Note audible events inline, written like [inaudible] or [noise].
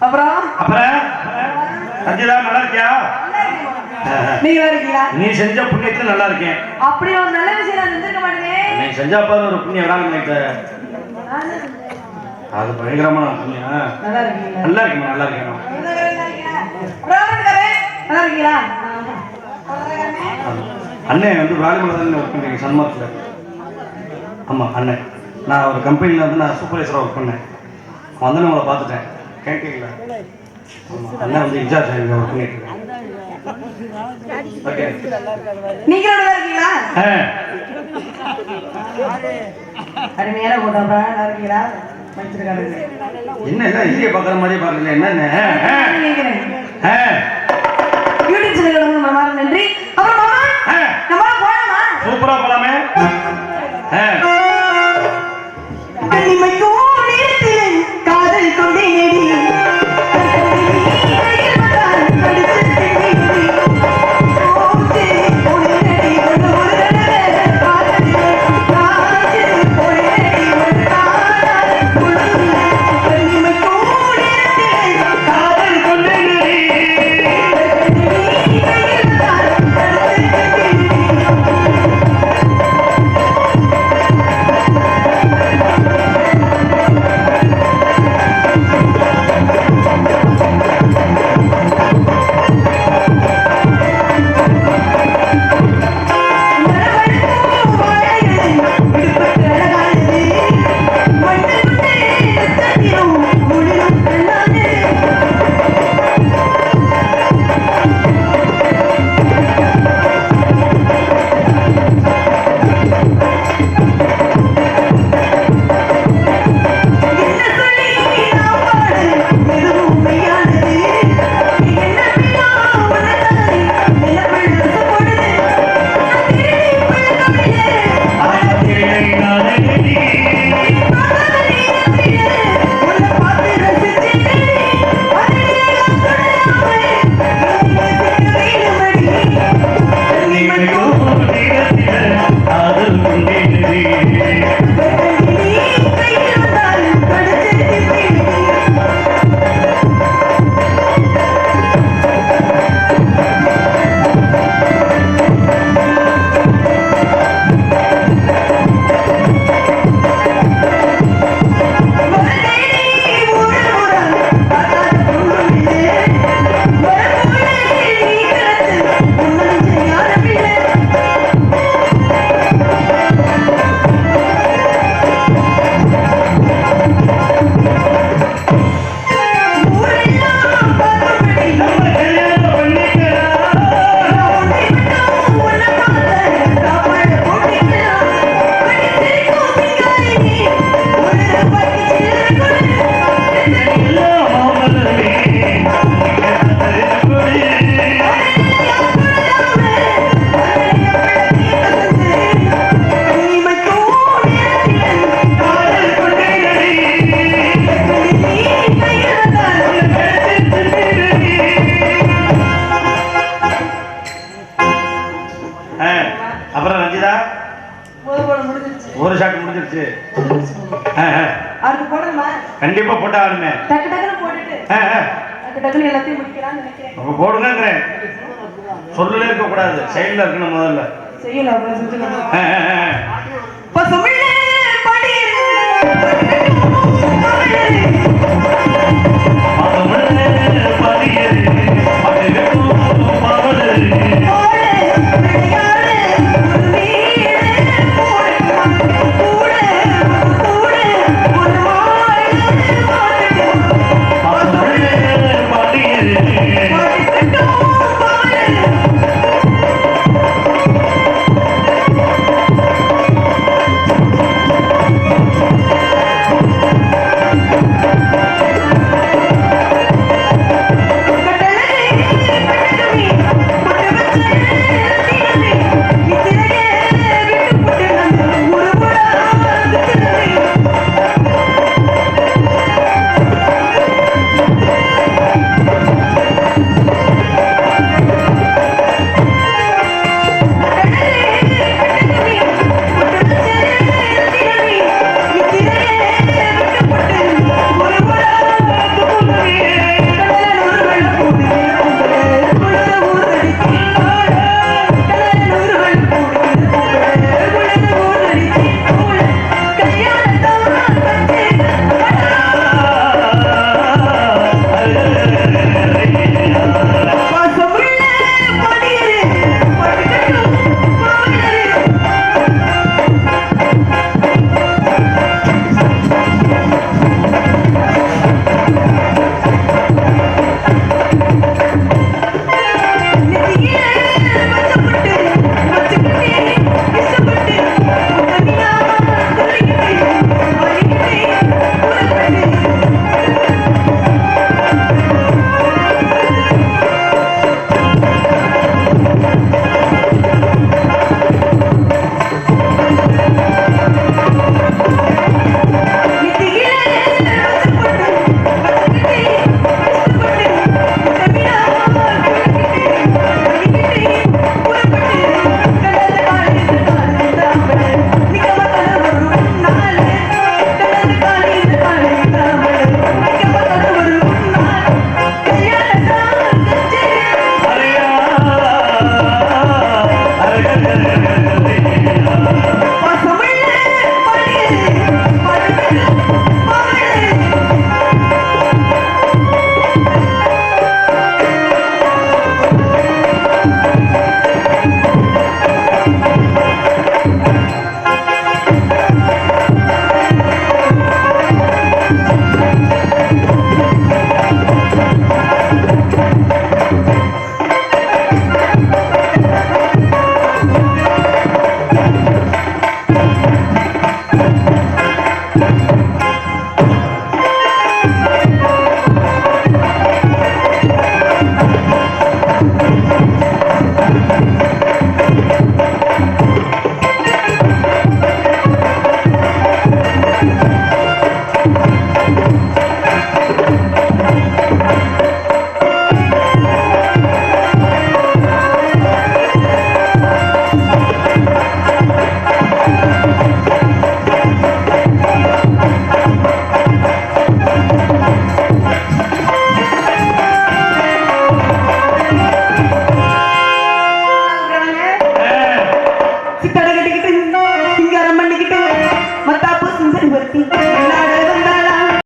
அப்புறம்? அப்புறம்? ரஞ்சிதா நல்லா இருக்கியா. [laughs] நீங்க இருக்கீங்களா? நீ செஞ்ச புண்ணியத்துல நல்லா இருக்கேன். அப்படி ஒரு நல்ல விஷயம் நான் செஞ்சிருக்க மாட்டேனே. நீ செஞ்சா பாரு ஒரு புண்ணியம் விடாம நினைத்த நான் என்ன செஞ்சேன்? அது ஆ. நல்லா இருக்கீங்களா? நல்லா இருக்கேன் நல்லா இருக்கேன் நல்லா இருக்கீங்களா? அண்ணன் வந்து தான் ஒர்க் பண்ணுறீங்க சன்மார்க்கில் ஆமாம் அண்ணன் நான் ஒரு கம்பெனியில் வந்து நான் சூப்பர்வைசராக ஒர்க் பண்ணேன். வந்து உங்களை பார்த்துட்டேன். ஆமாம் அண்ணன் வந்து இன்சார்ஜ் ஒர்க் பண்ணிட்டு. இருக்கீங்களா? அருமையான கூட்டம் நல்லா இருக்கீங்களா? என்ன என்ன இந்திய என்னென்ன நன்றி. அப்புறம் முடிஞ்சிருச்சு. ஆ, ஆ. அடுத்து போடணுமா? கண்டிப்பா போட்டா ஆடுமே டக்கு டக்குன்னு போட்டுட்டு. டக்கு டக்குன்னு எல்லாத்தையும் முடிக்கலாம்னு நினைக்கிறேன். போடுங்கிறேன் சொல்லலே இருக்க கூடாது சைடுல இருக்கணும் முதல்ல. செய்யல அப்புறம் செஞ்சுக்கலாம்